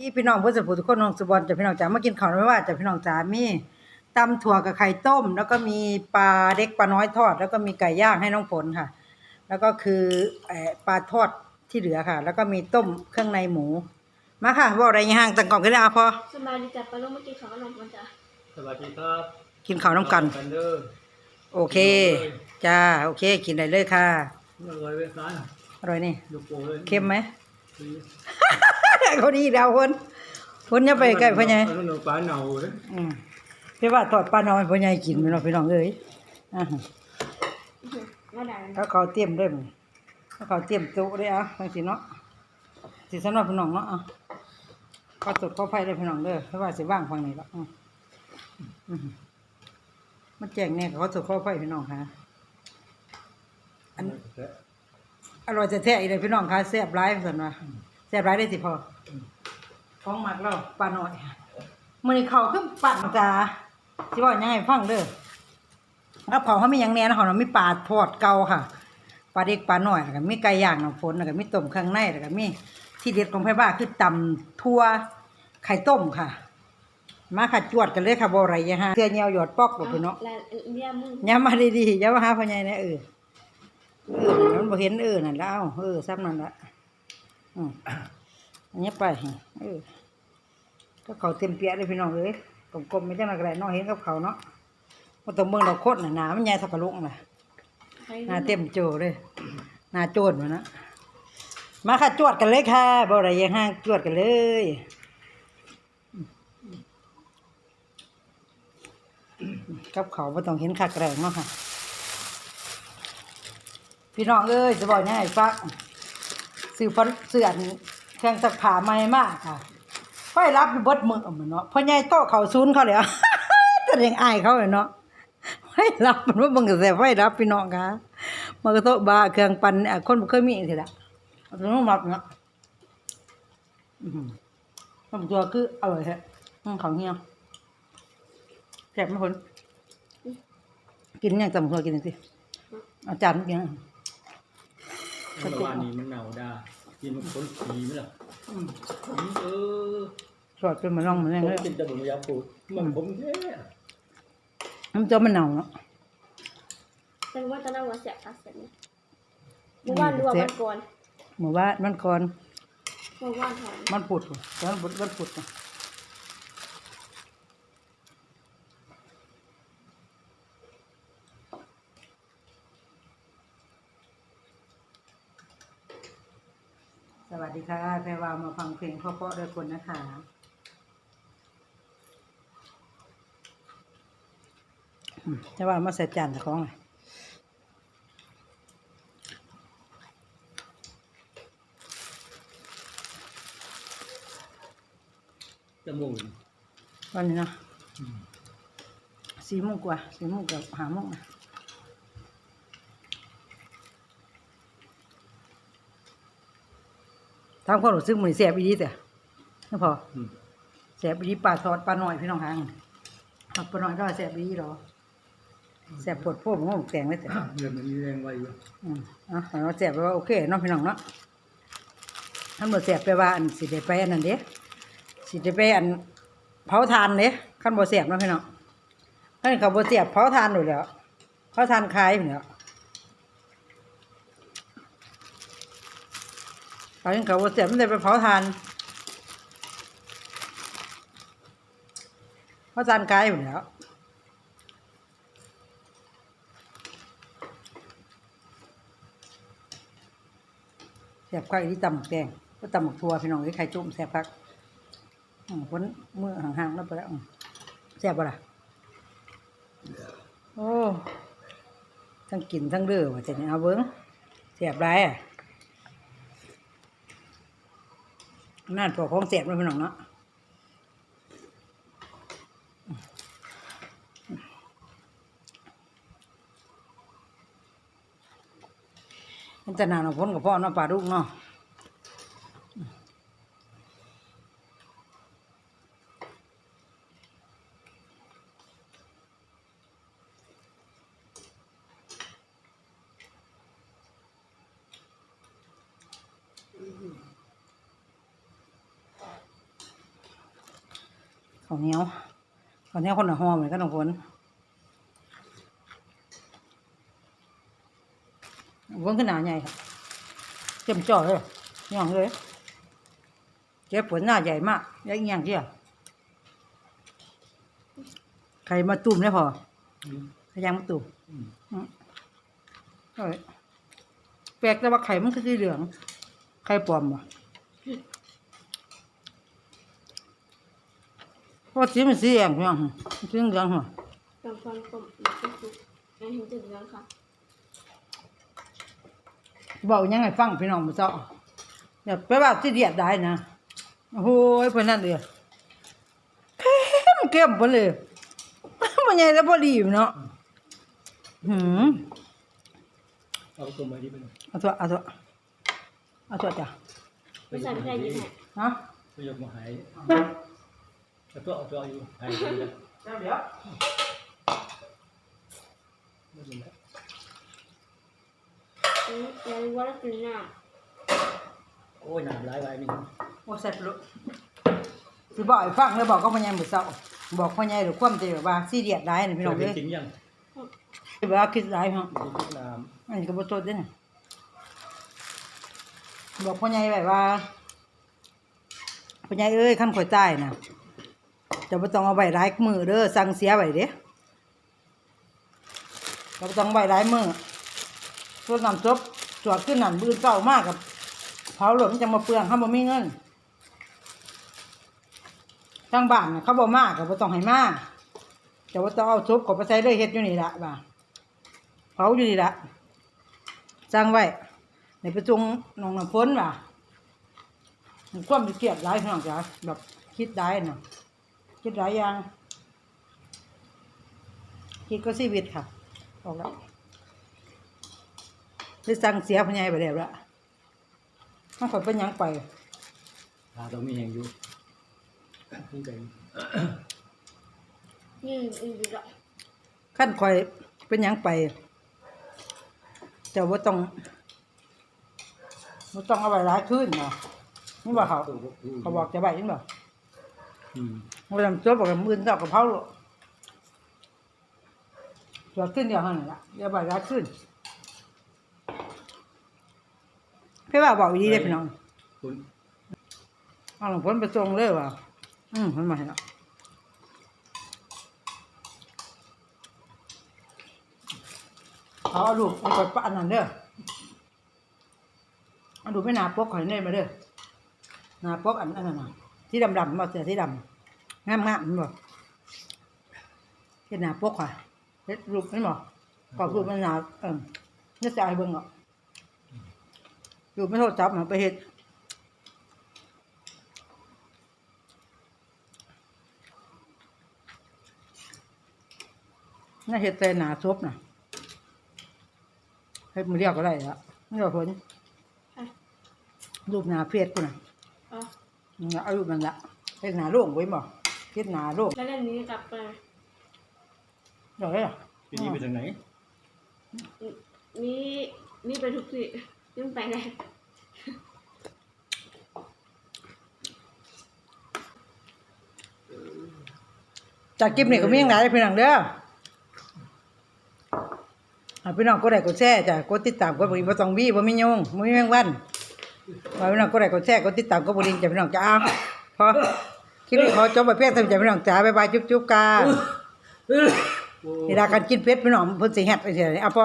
ที่พี่น้องเพื่อนสมบูทุกคนน้องสุบอลจะพี่น้องจ๋ามากินข้าวไม่ว่าจะพี่น้องจ๋ามีตำถั่วกับไข่ต้ม แล้วก็มีปลาเด็กปลาน้อยทอด แล้วก็มีไก่ย่างให้น้องฝนค่ะ แล้วก็คือเอ่อปลาทอดที่เหลือค่ะ แล้วก็มีต้มเครื่องในหมู มาค่ะบอกอะไรย่างต่างกล่องกันเลยอะพอสบายดีจ้ะปลาลูกเมื่อกี้เขาก็ลงมาจ้ะสวัสดีครับ กินข้าวน้ำกันกันเด้อโอเคจ้าโอเค กินได้เลยค่ะเมื่อไรเว้ยกันอร่อยนี่ลูกโป่งเลยเค็มไหม เขาดีแล้วคนคนอย่าไปใกล้พ่อใหญ่อันนกปลาเน่าเลยอืมพี่ว่าทอดปลาเน้อยพ่อใหญ่กินพี่น้องพี่น้องเอ้ยอ่ามาด่าถ้าเขาเตรียมด้วยมถ้าเขาเตรียมโต๊ะได้อะจังซี่เนาะสิสำหรับพี่น้องเนาะอะก็สดเข้าไฟได้พี่น้องเด้อเพราะว่าสิว่างฝั่งนี้ละอืมอืมมันแจ้งแน่เขาสดเข้าไฟพี่น้องค่ะอันอร่อยแท้อีเลยพี่น้องค่ะแซ่บหลายสันว่า แซ่บหลายได้สิพอของหมักเราปลาน้อยมื้อนี้เขาคือปั่นจ้าสิว่ายังไงฟังเด้อแล้วเผาเขามีอย่างแน่นะเขาเนาะมีปลาทอดเก่าค่ะปลาเด็กปลาหน่อยแล้วก็มีไก่ย่างน้ำฝนแล้วก็มีต้มเครื่องในแล้วก็มีที่เด็ดของไผบ้านคือตำทั่วไข่ต้มค่ะ มาค่ะจวดกันเลยค่ะบ่ไรอยะฮะเสื้อเหี่ยวหยอดปอกบ่พี่เนาะแล้วเรียมึงย้ำมาดีๆอย่ามาหาพ่อใหญ่นะเออเออนั่นมันบ่เห็นเออนั่นแล้วเออซ้ำนั่นละ อืมอันนี้ไปเออก็เขาเต็มเปียเลยพี่น้องเอ้ยกลมๆไม่จังไดก็ได้น้องเห็นกับเขาเนาะบ่ต้องเบิ่งดอกโคตรน่ะหนามันใหญ่เท่ากระลุกน่ะใครหน้าเต็มโจเลยหน้าโจดมานะมาค่ะจวดกันเลยค่ะบ่อะไรยังห้างจวดกันเลยกับเขาวบ่ต้องเห็นคักแรงเนาะค่ะ พี่น้องเอ้ยจะบอกยังไงฟัก ซื้อฟันเสื้อนเครื่องซักผ้าใหม่มากค่ะไฟรับอยู่เบิดมือเอามาเนาะพ่อใหญ่โตเขาซูนเขาเลยอะแสดงอายเขาเลยเนาะไฟรับมันว่ามึงก็แต่ไฟรับพี่น้องค่ะมันก็โตะบาเครื่องปั่นคนบ่เคยมีสิละเอาตรงนู้นมาเนาะอือหือทำตัวคืออร่อยแท้ของเฮียแซ่บไหมคนกินอย่างจำตัวกินสิอาจารย์กิน เมื่อวานนี้มันเน่าด่ากินมันคนผีไหมล่ะอืมเออสอดเป็นมันร่องมันแรงผมเลยกินแต่ผมยาปูดมันผมแท้น้ำเจ้ามันเน่าเนาะแต่ว่าตอนนั้นว่าเสียค่าเสียเนี่ยเมื่อวานดูว่าวันก่อนหมู่บ้านมันก่อนเมื่อวานหอมมันปุดพุ่นตอนมันปุดมันปุดน่ะ สวัสดีค่ะ แพรวามาฟังเพลงเพราะๆด้วยคนนะคะอืมแต่ว่ามาใส่จานแต่ของไงจมูกวันนี้เนาะสี่โมงกว่าสี่โมงกับห้าโมงนะ ทำความรู้สึกเหมือนแสบอีดีแต่ไม่พออืมแสบอีดีปลาทอดปลาหน่อยพี่น้องหางทอดปลาหน่อยก็แสบอีดีหรอแสบปวดพวกมันแสงเลยแต่เงินมันมีแรงไว้อยู่อืมอะเราแสบไปว่าโอเคเนาะพี่น้องเนาะท่านบอกแสบไปว่าอันสิได้ไปอันนั้นเด้สิได้ไปอันเผาทานเด้ขั้นบ่แสบเนาะพี่น้องขั้นเขาบ่แสบเผาทานอยู่แล้วเผาทานคลายอยู่แล้ว ตอนนี้เขาบ่แสบมันได้ไปเผาทานเผาทานคลายอยู่แล้วแซ่บคักอีที่ตำหมักแดงก็ตำหมักทัวพี่น้องไอ้ไข่จุ่มแซ่บคักพ้นมือห่างๆแล้วไปแล้วแซ่บปะล่ะโอ้ทั้งกินทั้งเด้อว่าจะเนี่ยเอาเบิ้งแซ่บไรอะ นั่นพวกของเสียบมาพี่น้องเนาะแต่นานของพ้นกับพ่อเนาะปลาดุกเนาะ ข้าวเหนียวข้าวเหนียวคนละห่อเหมือนกันทุกคนวนขึ้นหนาใหญ่ครับเต็มจ่อเลยย่างเลยเจ็บปวดหน้าใหญ่มากใหญ่เงี้ยงเที่ยใครมาตุ่มได้พออืมใครยังมาตุ่มอืมอืมเอ้ยแปลกแต่ว่าไข่มันคือสีเหลือง ไข่ปลอมวะ เพราะสีมันสีแดงเพียงสีเหลืองหัวตอนฟันกลมมันก็สุกยังเห็นจุดยังค่ะบอกยังไงฟังพี่น้องมาเจ้าอย่าไปว่าสีเดียดได้นะโอ้โหเพื่อนนั่นเลยเข้มเข้มไปเลยมันใหญ่แล้วพอดีอยู่เนาะหืมเอาตัวมาดีไปหน่อยเอาตัวเอาตัวเอาตัวจ้ะไม่ใส่ไม่ได้ยินแหละฮะไปยกมาหายเอา ตัวเอาตัวอยู่หายไปแล้วเดี๋ยวไม่เป็นไรอืมยังว่าเรากินน้โอ้ยหนามร้ายไปนี่โอ้เสร็จแล้วสิบอกให้ฟังแล้วบอกก็พ่อใหญ่มื้อเช้าบอกพ่อใหญ่หรือความที่แบบว่าสีเดียดได้นี่พี่น้องเคเด้ยอกินยังแบบว่าคิดหลายฮะกินทุกน้อันนี้ก็บ่สดเด้อนี่บอกพ่อใหญ่ไว้ว่าพ่อใหญ่เอ้ยคันข่อยตายน่ะ จะบ่ต้องเอาไว้ายมือเด้อสั่งเสียไว้เด้เราบ่ต้องไว้ายมือส่วนน้ำซุปสวดขึ้นหนันมื้อเช้ามากกับเผาหลวมันจะมาเปลืองเฮาบ่มีเงินทางบ้านน่ะเขาบ่มาก็บ่ต้องให้มาแต่ว่าต้องเอาซุปก็ไปใส่เลยเฮ็ดอยู่นี่ละบ่าเผาอยู่นี่ละสร้างไว้ในประจงนองน้ำฝนว่ะมันความเกลียดหลายพี่น้องจ้ะแบบคิดได้น่ะ คิดหลายอย่าง คิดก็ชีวิตค่ะออกแล้วได้สั่งเสียพญายไปแล้วละถ้าข่อยเป็นหยังไปำตาต้องมีแหงอยู่นี่ใจำยืนอือละขั้นข่อยเป็นหยังไป แต่ว่าต้องว่าต้องเอาไว้หลายขึ้นเนาะนี่บอกเขาเขาบอกจะใบนี่บอกอืม เวลาตัวบอกกับมือเจ้ากระเพราโลดตัวขึ้นเดียวเท่านั้นละอย่าใบร้ายขึ้นพี่ว่าบอกดีเลยพี่น้องคุณเอาหลวงพ้นไปทรงเลยว่ะอืมมันมาเห็นแล้วเอาลูกเอาไปปะอันนั้นเด้อเอาดูไม่นาปกข่อยเน่มาเด้อหนาปกอันอันนั้นน่ะที่ดำๆมาเสียที่ดำ งามๆมันบอกเห็นหนาปกข่อยเฮ็ดรูปมันบอกกรอบรูปมันหนาเออนี่จะเอาให้เบิ่งอะรูปไม่โทษจับมันไปเฮ็ดน่าเห็ดแต่หนาซบน่ะเฮ็ดมือเรียกก็ได้ละนี่เราผลรูปหนาเฟียดกูน่ะอ๋อนี่ล่ะเอารูปมันละเฮ็ดหนาโล่งไว้บ่เฮ็ดหนาโล่งแล้วเรื่องนี้กลับไปดอกได้ล่ะปีนี้ไปทางไหน นี่นี่ไปทุกที่นี่ไปไหนจากคลิปนี้ก็มีอย่างไรพี่น้องเด้ออ่าพี่น้องก็ได้กดแชร์จ้ะกดติดตามกดบริบ่ต้องวีบ่มียงบ่มีแมงวันว่าพี่น้องก็ได้กดแชร์กดติดตามกดบริจ้ะพี่น้องจ้าพอ คลิปนี้ขอจบไปเพียงเท่านี้จ้ะพี่น้องจ้าบ๊ายบายจุ๊บๆกันเวลาการกินเพชรพี่น้องเพิ่นสิแฮดไปเสียนี่อะพอ